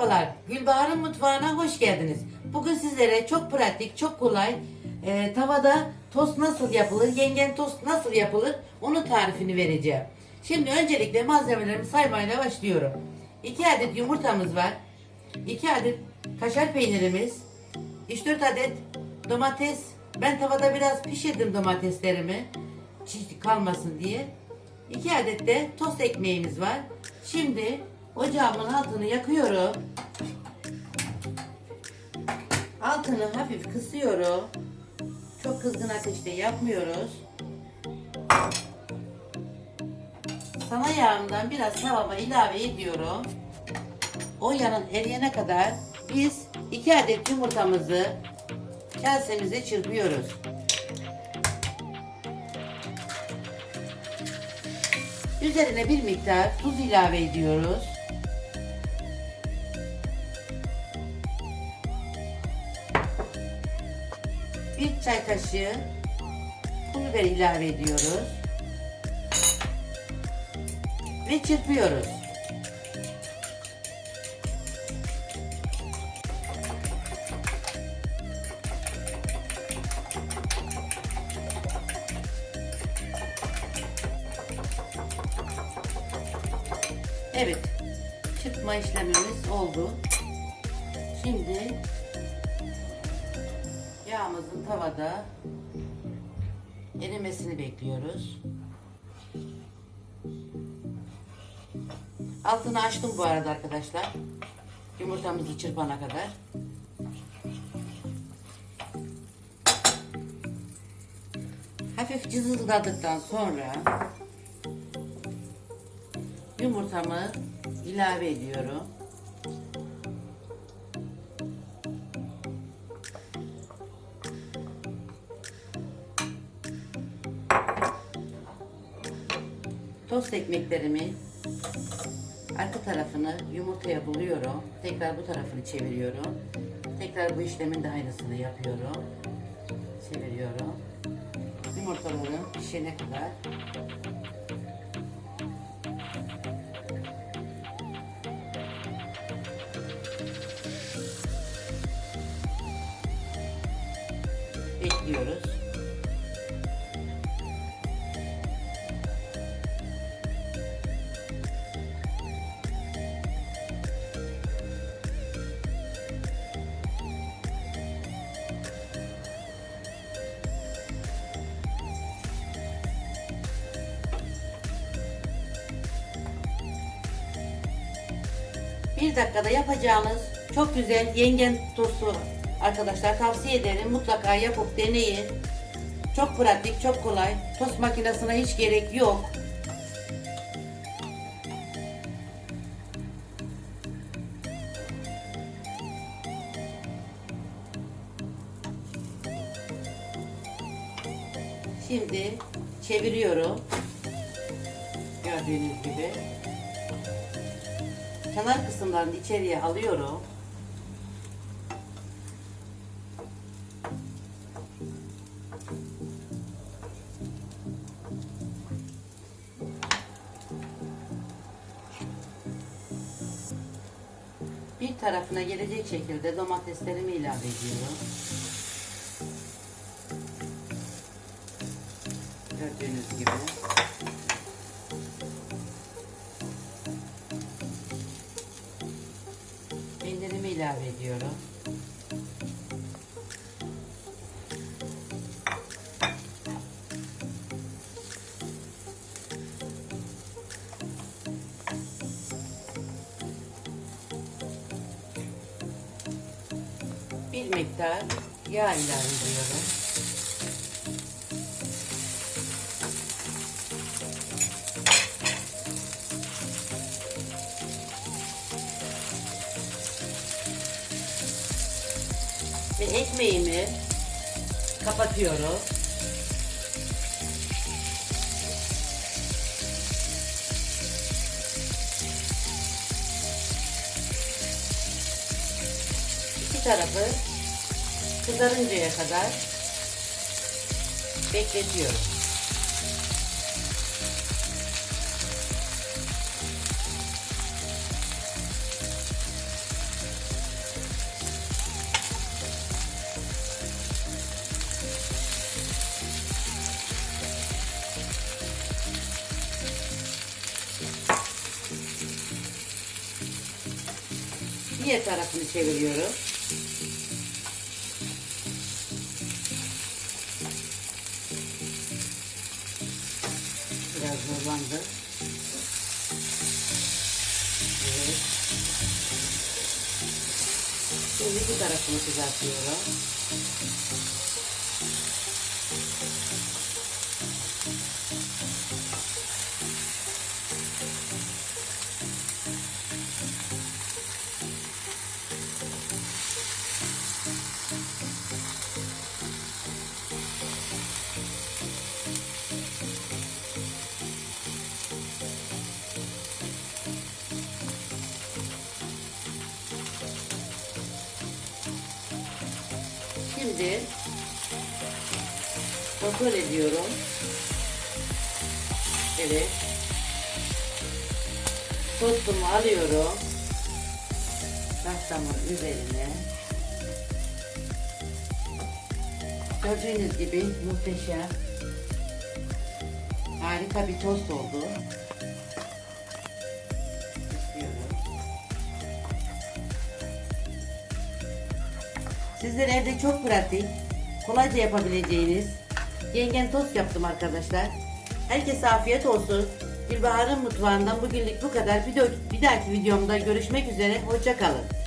Merhabalar, Gülbahar'ın mutfağına hoş geldiniz. Bugün sizlere çok pratik, çok kolay e, tavada tost nasıl yapılır, yengen tost nasıl yapılır onun tarifini vereceğim. Şimdi öncelikle malzemelerimi saymayla başlıyorum. 2 adet yumurtamız var. 2 adet kaşar peynirimiz. 3-4 adet domates. Ben tavada biraz pişirdim domateslerimi. Çiğ kalmasın diye. 2 adet de tost ekmeğimiz var. Şimdi ocağımın altını yakıyorum. Altını hafif kısıyorum. Çok kızgın ateşte yapmıyoruz. Sana yağımdan biraz tavama ilave ediyorum. O yanın eriyene kadar biz 2 adet yumurtamızı kasemize çırpıyoruz. Üzerine bir miktar tuz ilave ediyoruz. Bir çay kaşığı pul biber ilave ediyoruz. Ve çırpıyoruz. Evet. Çırpma işlemimiz oldu. Şimdi yağımızın tavada erimesini bekliyoruz. Altını açtım bu arada arkadaşlar. Yumurtamızı çırpana kadar. Hafif cızıldadıktan sonra yumurtamı ilave ediyorum. Tost ekmeklerimi arka tarafını yumurtaya buluyorum. Tekrar bu tarafını çeviriyorum. Tekrar bu işlemin de aynısını yapıyorum. Çeviriyorum. Yumurtaları pişene kadar ekliyoruz. 1 dakikada yapacağınız çok güzel yengen turşu arkadaşlar tavsiye ederim. Mutlaka yapıp deneyin. Çok pratik, çok kolay. Tost makinesine hiç gerek yok. Şimdi çeviriyorum. Gördüğünüz gibi kenar kısımlarını içeriye alıyorum. Bir tarafına gelecek şekilde domateslerimi ilave ediyorum. Gördüğünüz gibi. Bir miktar yağ ilave ediyorum. Ve ekmeğimi kapatıyorum. İki tarafı kızarıncaya kadar bekletiyorum. Diğer tarafını çeviriyorum. Biraz zorlandı. Evet. Şimdi bu tarafını kızartıyorum. Şimdi kontrol ediyorum. Evet. Tostumu alıyorum. Tahtamın üzerine. Gördüğünüz gibi muhteşem. Harika bir tost oldu. Sizler evde çok pratik, kolayca yapabileceğiniz yengen tost yaptım arkadaşlar. Herkese afiyet olsun. Gülbahar'ın mutfağından bugünlük bu kadar. Bir, bir dahaki videomda görüşmek üzere. Hoşça kalın.